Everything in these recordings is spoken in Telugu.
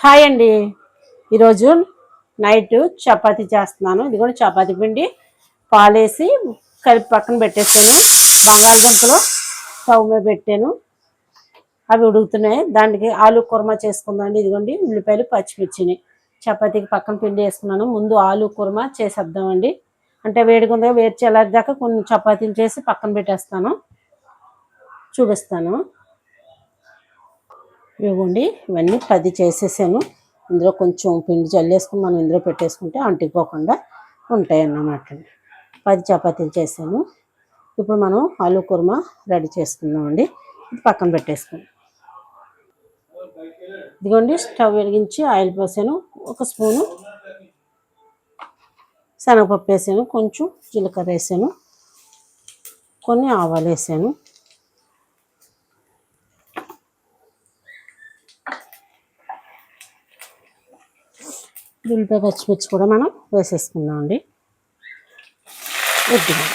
హాయ్ అండి. ఈరోజు నైట్ చపాతి చేస్తున్నాను. ఇది కూడా చపాతి పిండి. పాలేసి కలిపి పక్కన పెట్టేసాను. బంగాళదుంపలు స్టవ్ మీద పెట్టాను. అవి ఉడుకుతున్నాయి. దానికి ఆలు కుర్మా చేసుకుందామండి ఇదిగోండి ఉల్లిపాయలు పచ్చిమిర్చిని. చపాతీకి పక్కన పిండి వేసుకున్నాను. ముందు ఆలు కుర్మా చేసేద్దామండి. అంటే వేడిగా వేడి చల్లారి దాకా కొన్ని చపాతీలు చేసి పక్కన పెట్టేస్తాను. చూపిస్తాను. ఇవ్వండి. ఇవన్నీ పది చేసేసాను. ఇందులో కొంచెం పిండి చల్లేసుకుని మనం ఇందులో పెట్టేసుకుంటే అంటిపోకుండా ఉంటాయి అన్నమాట పది చపాతీలు చేసాను ఇప్పుడు మనం ఆలు కుర్మా రెడీ చేసుకుందామండి. ఇది పక్కన పెట్టేసుకుందాం. ఇదిగోండి స్టవ్ వెలిగించి ఆయిల్ పోసాను. ఒక స్పూను శనగపప్పు వేసాను. కొంచెం జీలకర్ర వేసాను. కొన్ని ఆవాలు వేసాను. ఉల్లిపాయ పచ్చిమిర్చి కూడా మనం వేసేసుకుందాం అండి కొద్దిగా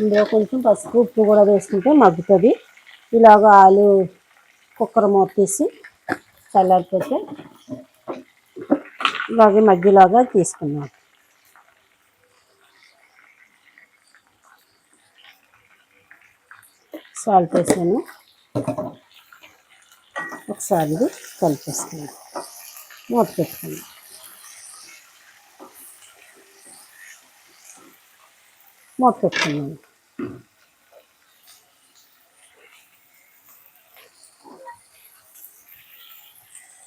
ఇందులో కొంచెం పసుపు ఉప్పు కూడా వేసుకుంటే మగ్గుతుంది. ఇలాగ ఆలు కుక్కర్ మూత తీసి చల్లారిపోతే ఇలాగే మధ్యలాగా తీసుకున్నాం సాల్ట్ వేసాను. ఒకసారి ఇది కలిపేసుకున్నాం మూత పెట్టుకున్నాం మూత పెట్టుకున్నాను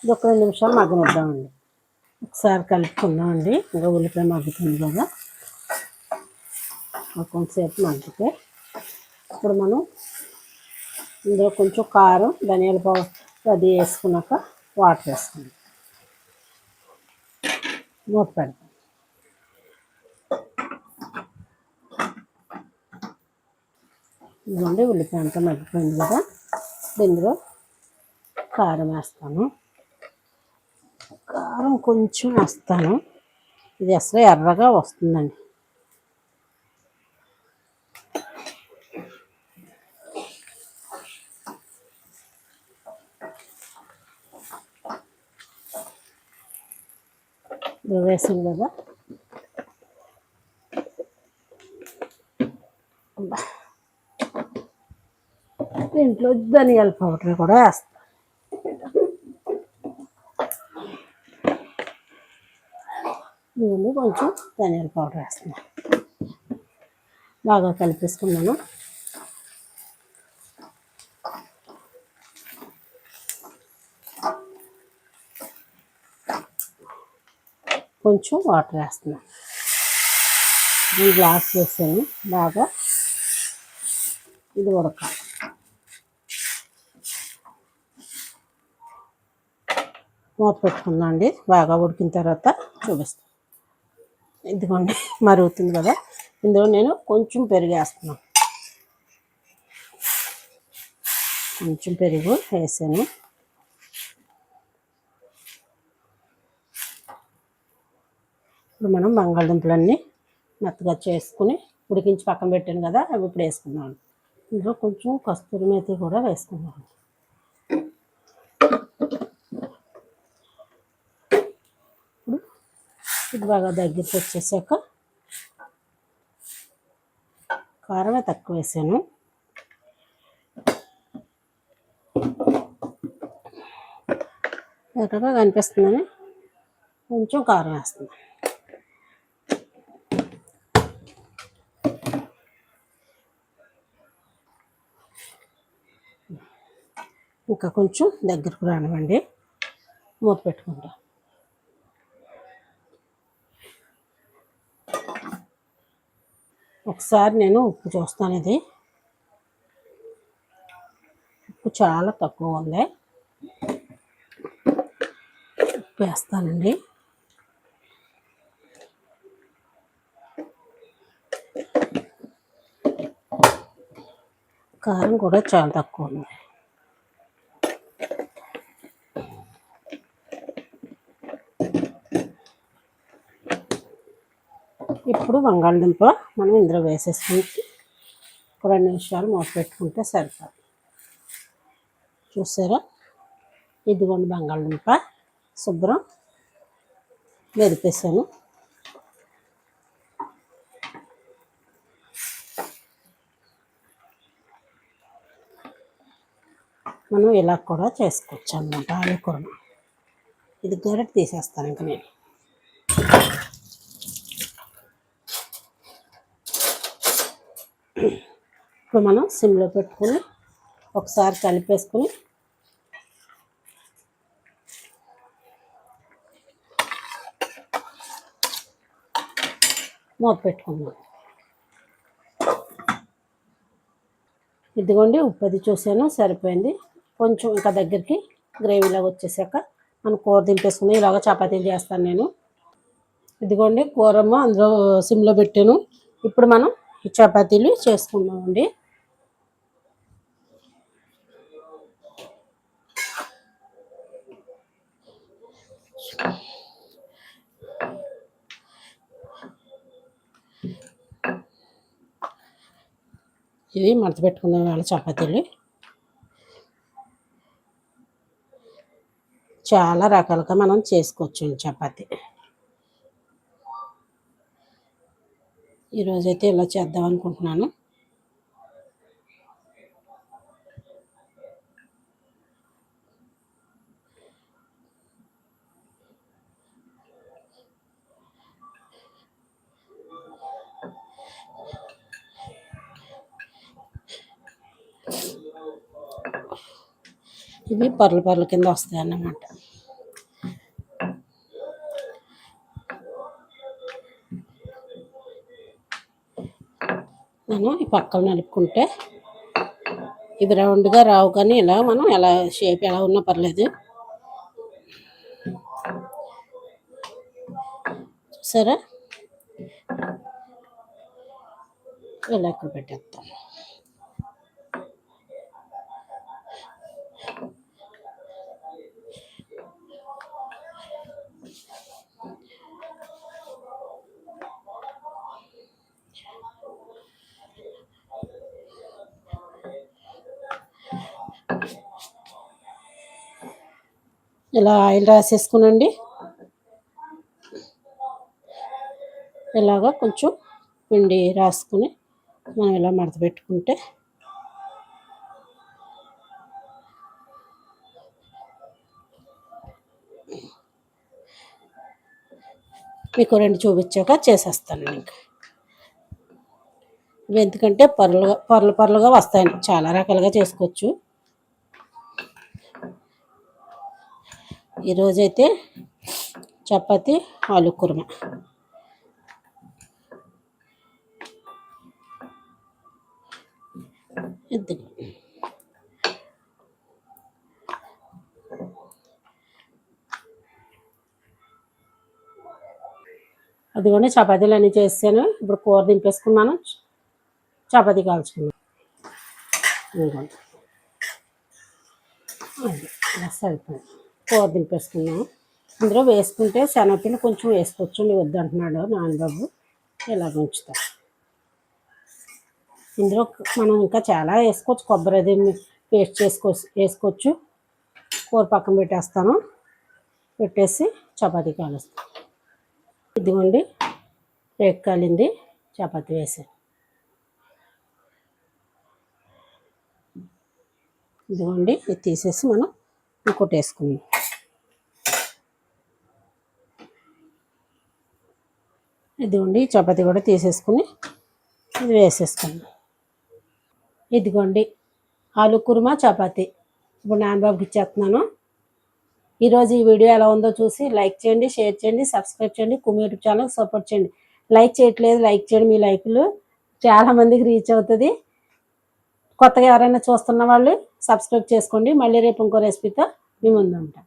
ఇది ఒక రెండు నిమిషాలు మగ్గనిద్దామండి. ఒకసారి కలుపుకుందామండి. ఇంకా ఉల్లిపాయ మగ్గుతుంది కదా. కొంతసేపు మగ్గితే ఇప్పుడు మనం ఇందులో కొంచెం కారం ధనియాల పౌడర్ అది వేసుకున్నాక వాటర్ వేసుకుందాం మూత పెడతాం ఇదిగోండి ఉల్లిపాయ అంతా మగ్గిపోయింది కదా. ఇందులో కారం వేస్తాను. కారం కొంచెం వేస్తాను. ఇది అసలు ఎర్రగా వస్తుందండి ఇది వేసాం కదా. అబ్బా. దీంట్లో ధనియాల పౌడర్ కూడా వేస్తాం. దీన్ని కొంచెం ధనియాల పౌడర్ వేస్తున్నాను బాగా కలిపేసుకున్నాను. కొంచెం వాటర్ వేస్తున్నాను ఈ గ్లాస్ వేసాను. బాగా ఇది ఉడకాలి. మూత పెట్టుకుందండి అండి. బాగా ఉడికిన తర్వాత చూపిస్తాను ఇదిగోండి మరుగుతుంది కదా. ఇందులో నేను కొంచెం పెరుగు వేస్తున్నాను కొంచెం పెరుగు వేసాను. ఇప్పుడు మనం బంగాళదుంపలన్నీ మెత్తగా చేసుకుని ఉడికించి పక్కన పెట్టాను కదా అవి ఇప్పుడు వేసుకున్నాను ఇందులో కొంచెం కస్తూరి మేతి కూడా వేసుకున్నాను ఇప్పుడు ఇది బాగా దగ్గరికి వచ్చేసాక కారమే తక్కువ వేసాను. ఎక్కడగా కనిపిస్తుందని కొంచెం కారం వేస్తున్నాను. ఇంకా కొంచెం దగ్గరకు రానివ్వండి. మూత పెట్టుకుంటా. ఒకసారి నేను ఉప్పు చూస్తాను ఇది. ఉప్పు చాలా తక్కువ ఉంది. ఉప్పు వేస్తానండి. కారం కూడా చాలా తక్కువ ఉంది. ఇప్పుడు బంగాళదుంప మనం ఇందులో వేసేసుకుని ఒక రెండు నిమిషాలు మూత పెట్టుకుంటే సరిపోదు. చూసారా? ఇదిగోండి బంగాళదుంప శుభ్రం. మెదిపేసాను మనం ఇలా కూడా చేసుకోవచ్చు అన్నమాట ఆలు కూర ఇది గరిట తీసేస్తాను ఇంక నేను. ఇప్పుడు మనం సిమ్లో పెట్టుకుని ఒకసారి కలిపేసుకుని మూత పెట్టుకున్నాం ఇదిగోండి ఉప్పది చూసాను సరిపోయింది. కొంచెం ఇంకా దగ్గరికి గ్రేవీలాగా వచ్చేసాక మనం కూర దింపేసుకుని ఇలాగ చపాతీలు చేస్తాను నేను. ఇదిగోండి కూరము అందులో సిమ్లో పెట్టాను. ఇప్పుడు మనం చపాతీలు చేసుకుందామండి ఇది మడత పెట్టుకుందాం వాళ్ళ చపాతీలు. చాలా రకాలుగా మనం చేసుకోవచ్చు చపాతీ. ఈరోజైతే ఇలా చేద్దాం అనుకుంటున్నాను. ఇవి పర్లు పర్ల కింద వస్తాయి అన్నమాట మనం ఈ పక్కన నలుపుకుంటే ఇవి రౌండ్గా రావు కానీ ఇలా మనం ఎలా షేప్ ఎలా ఉన్నా పర్లేదు. సరే ఇలా ఇక్కడ పెట్టేస్తాం ఇలా ఆయిల్ రాసేసుకునండి. ఇలాగా కొంచెం పిండి రాసుకుని మనం ఇలా మడత పెట్టుకుంటే మీకు రెండు చూపించాక చేసేస్తాను ఇంకా. ఎందుకంటే పర్లుగా పొరలు పర్లుగా వస్తాయి చాలా రకాలుగా చేసుకోవచ్చు. ఈరోజైతే చపాతి ఆలు కుర్మ. అదిగోండి చపాతీలు అన్నీ చేసాను ఇప్పుడు కూర దింపేసుకున్నాను. చపాతీ కాల్చుకున్నాను. ఇదిగోండి. సరిపోయింది కూర దింపేసుకున్నాం అందులో వేసుకుంటే శనగపిండి కొంచెం వేసుకోవచ్చు నీ వద్దంటున్నాడు నాన్నబాబు. ఇలా ఉంచుతా. ఇందులో మనం ఇంకా చాలా వేసుకోవచ్చు కొబ్బరి అది పేస్ట్ చేసుకో వేసుకోవచ్చు. కూర పక్కన పెట్టేస్తాను. పెట్టేసి చపాతీ కాలుస్తాను ఇదిగోండి రేక్ కాలింది చపాతీ వేసాను. ఇదిగోండి ఇది తీసేసి మనం ఇంకోటి వేసుకుందాం. ఇదిగోండి చపాతీ కూడా తీసేసుకుని ఇది వేసేసుకుందాం ఇదిగోండి ఆలు కుర్మా చపాతి. ఇప్పుడు నాన్నబాబుకి ఇచ్చేస్తున్నాను. ఈరోజు ఈ వీడియో ఎలా ఉందో చూసి లైక్ చేయండి షేర్ చేయండి సబ్స్క్రైబ్ చేయండి కుమి యూట్యూబ్ ఛానల్ సపోర్ట్ చేయండి. లైక్ చేయట్లేదు లైక్ చేయండి మీ లైక్లు చాలామందికి రీచ్ అవుతుంది. కొత్తగా ఎవరైనా చూస్తున్న వాళ్ళు సబ్స్క్రైబ్ చేసుకోండి. మళ్ళీ రేపు ఇంకో రెసిపీతో మీ ముందు ఉంటాం.